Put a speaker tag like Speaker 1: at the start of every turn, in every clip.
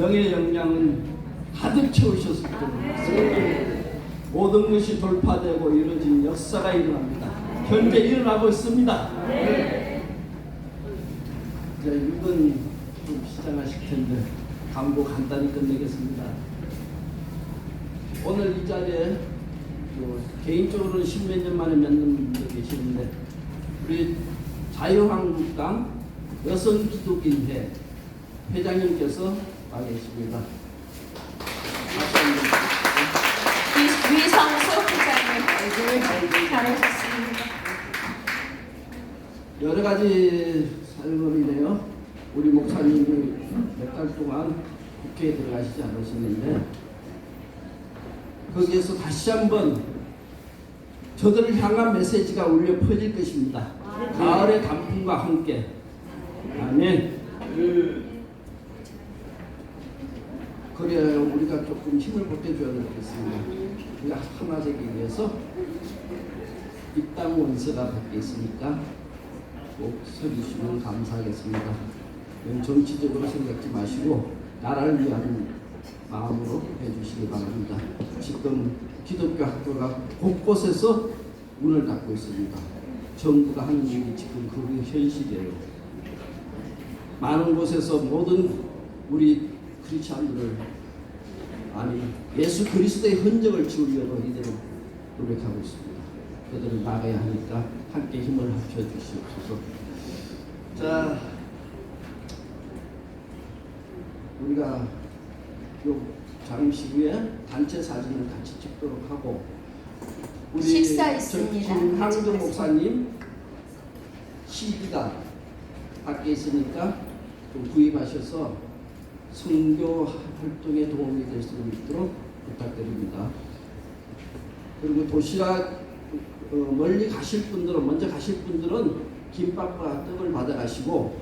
Speaker 1: 영의 역량은 가득 채우셨을 때문에 모든 것이 돌파되고 이루어진 역사가 일어납니다. 현재 일어나고 있습니다. 이제 6분 좀 시작하실 텐데 광고 간단히 끝내겠습니다. 오늘 이 자리에 또 개인적으로는 십몇 년 만에 뵙는 분들 계시는데 우리 자유한국당 여성기독인회 회장님께서
Speaker 2: 위- 위성수 부장님 잘하셨습니다.
Speaker 1: 여러 가지 사연이네요. 우리 목사님이 몇 달 동안 국회에 들어가시지 않으셨는데 거기에서 다시 한번 저들을 향한 메시지가 울려 퍼질 것입니다. 가을의 단풍과 함께 아멘. 그래야 우리가 조금 힘을 보태줘야 되겠습니다. 우리가 하나 되기 위해서 이땅 원서가 밖에 있으니까 꼭 서주시면 감사하겠습니다. 정치적으로 생각지 마시고 나라를 위한 마음으로 해주시기 바랍니다. 지금 기독교 학교가 곳곳에서 문을 닫고 있습니다. 정부가 하는 일이 지금 그게 현실이에요. 많은 곳에서 모든 우리 크리스천들을 아니 예수 그리스도의 흔적을 지우려고 이들은 노력하고 있습니다. 그들은 나가야 하니까 함께 힘을 합쳐 주시옵소서. 자, 우리가 요 잠시 후에 단체 사진을 같이 찍도록 하고 우리
Speaker 2: 식사
Speaker 1: 저
Speaker 2: 있습니다.
Speaker 1: 김항조 목사님 CD가 밖에 있으니까 좀 구입하셔서 선교 활동에 도움이 될 수 있도록 부탁드립니다. 그리고 도시락 어, 멀리 가실 분들은 먼저 가실 분들은 김밥과 떡을 받아 가시고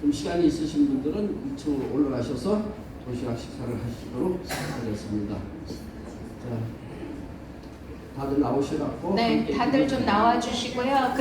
Speaker 1: 좀 시간이 있으신 분들은 2층으로 올라가셔서 도시락 식사를 하시도록 하겠습니다. 자, 다들 나오셔갖고
Speaker 2: 네, 다들 좀 나와 주시고요.